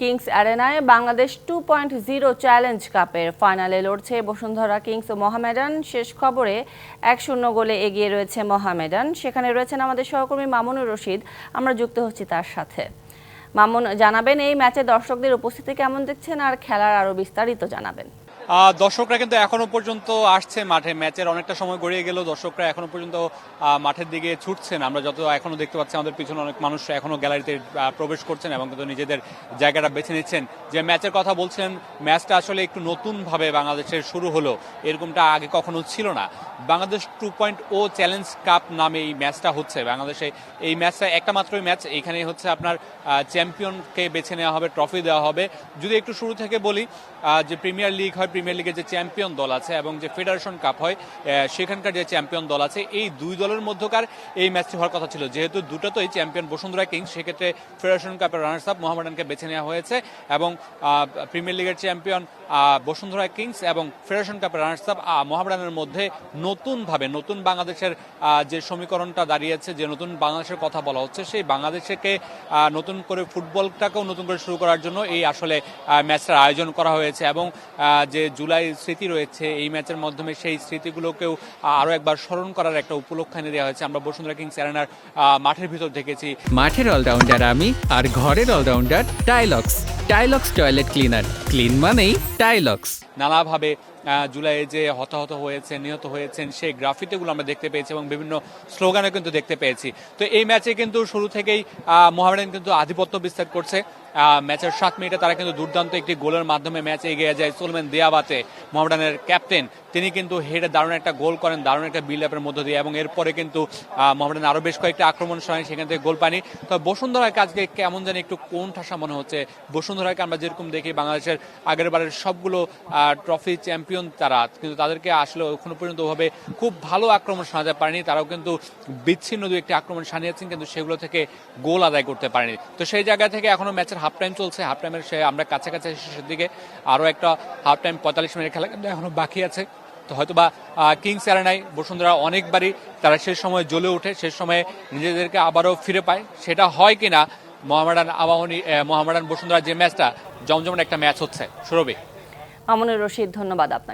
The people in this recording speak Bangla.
Kings অ্যারেনায় Bangladesh two point zero challenge কাপের ফাইনালে লড়ছে বসুন্ধরা কিংস ও মহামেডান। শেষ খবরে এক শূন্য গোলে এগিয়ে রয়েছে মহামেডান। সেখানে রয়েছেন আমাদের সহকর্মী মামুনুর রশিদ। আমরা যুক্ত হচ্ছি তার সাথে। মামুন, জানাবেন এই ম্যাচে দর্শকদের উপস্থিতি কেমন দেখছেন? আর খেলার আরও বিস্তারিত জানাবেন। দর্শকরা কিন্তু এখনও পর্যন্ত আসছে মাঠে। ম্যাচের অনেকটা সময় গড়িয়ে গেলেও দর্শকরা এখনও পর্যন্ত মাঠের দিকে ছুটছেন। আমরা যত এখনও দেখতে পাচ্ছি, আমাদের পিছনে অনেক মানুষ এখনও গ্যালারিতে প্রবেশ করছেন এবং কিন্তু নিজেদের জায়গাটা বেছে নিচ্ছেন। যে ম্যাচের কথা বলছেন ম্যাচটা আসলে একটু নতুনভাবে বাংলাদেশের শুরু হলো, এরকমটা আগে কখনো ছিল না। Bangladesh two point o challenge cup নামে এই ম্যাচটা হচ্ছে। বাংলাদেশে এই ম্যাচটা একটা মাত্রই ম্যাচ এইখানে হচ্ছে আপনার চ্যাম্পিয়নকে বেছে নেওয়া হবে, ট্রফি দেওয়া হবে। যদি একটু শুরু থেকে বলি যে প্রিমিয়ার লিগ হয় প্রিমিয়ার লিগের যে চ্যাম্পিয়ন দল আছে এবং যে ফেডারেশন কাপ হয় সেখানকার যে চ্যাম্পিয়ন দল আছে, এই দুই দলের মধ্যকার এই ম্যাচটি হওয়ার কথা ছিল। যেহেতু দুটোতেই চ্যাম্পিয়ন বসুন্ধরা কিংস, সেক্ষেত্রে ফেডারেশন কাপের রানার্স আপ মোহামেডানকে বেছে নেওয়া হয়েছে এবং প্রিমিয়ার লিগের চ্যাম্পিয়ন বসুন্ধরা কিংস এবং ফেডারেশন কাপের রানার্স আপ মোহামেডানের মধ্যে নতুনভাবে, নতুন বাংলাদেশের যে সমীকরণটা দাঁড়িয়েছে, যে নতুন বাংলাদেশের কথা বলা হচ্ছে, সেই বাংলাদেশকে নতুন করে ফুটবলটাকেও নতুন করে শুরু করার জন্য এই আসলে ম্যাচটার আয়োজন করা হয়েছে এবং যে জুলাই স্মৃতি রয়েছে এই ম্যাচের মাধ্যমে সেই স্মৃতিগুলোকেও আহ, আরও একবার স্মরণ করার একটা উপলক্ষ এনে দেওয়া হয়েছে। আমরা বসুন্ধরা কিংস অ্যারেনার মাঠের ভিতর দেখেছি। মাঠের অলরাউন্ডার আমি আর ঘরের allrounder Tylox. Tylox toilet cleaner. Clean মানেই টাইলক্স। নানাভাবে জুলাইয়ে যে হতাহত হয়েছে নিহত হয়েছেন সেই গ্রাফিতিগুলো আমরা দেখতে পেয়েছি এবং বিভিন্ন স্লোগানও কিন্তু দেখতে পেয়েছি। তো এই ম্যাচে কিন্তু শুরু থেকেই মোহামেডান কিন্তু আধিপত্য বিস্তার করছে। ম্যাচের সাত মিনিটে তারা কিন্তু দুর্দান্ত একটি গোলের মাধ্যমে ম্যাচ এগিয়ে যায় সোলমেন দিয়াবাতে, মোহামেডানের ক্যাপ্টেন। তিনি কিন্তু হেডে দারুণ একটা গোল করেন, দারুণ একটা বিল্ড আপের মধ্য দিয়ে এবং এরপরে কিন্তু মোহামেডান আরও বেশ কয়েকটা আক্রমণ সরান সেখান থেকে গোল পানি তো বসুন্ধরাকে আজকে কেমন জানি একটু কোন ঠাসা মনে হচ্ছে। বসুন্ধরাকে আমরা যেরকম দেখি, বাংলাদেশের আগের বারের সবগুলো ট্রফি চ্যাম্পিয়ন তারা, কিন্তু তাদেরকে আসলে এখনও পর্যন্ত ওভাবে খুব ভালো আক্রমণ সাজাতে পারেনি। তারাও কিন্তু বিচ্ছিন্ন দু একটি আক্রমণ সানিয়েছেন, কিন্তু সেগুলো থেকে গোল আদায় করতে পারেনি। তো সেই জায়গা থেকে এখনও ম্যাচের হাফ টাইম চলছে হাফ টাইমের সে আমরা কাছাকাছি শেষের দিকে আরও একটা হাফ টাইম পঁয়তাল্লিশ মিনিট খেলা কিন্তু এখনও বাকি আছে। তো হয়তো বা কিংস অ্যারেনায় বসুন্ধরা অনেকবারই তারা সেই সময় জ্বলে ওঠে সেই সময়ে নিজেদেরকে আবারও ফিরে পায়। সেটা হয় কি না মোহামেডান আবাহনী মোহামেডান বসুন্ধরা যে ম্যাচটা জমজমের একটা ম্যাচ হচ্ছে। সুরভি। মামুনুর রশিদ, ধন্যবাদ আপনাকে।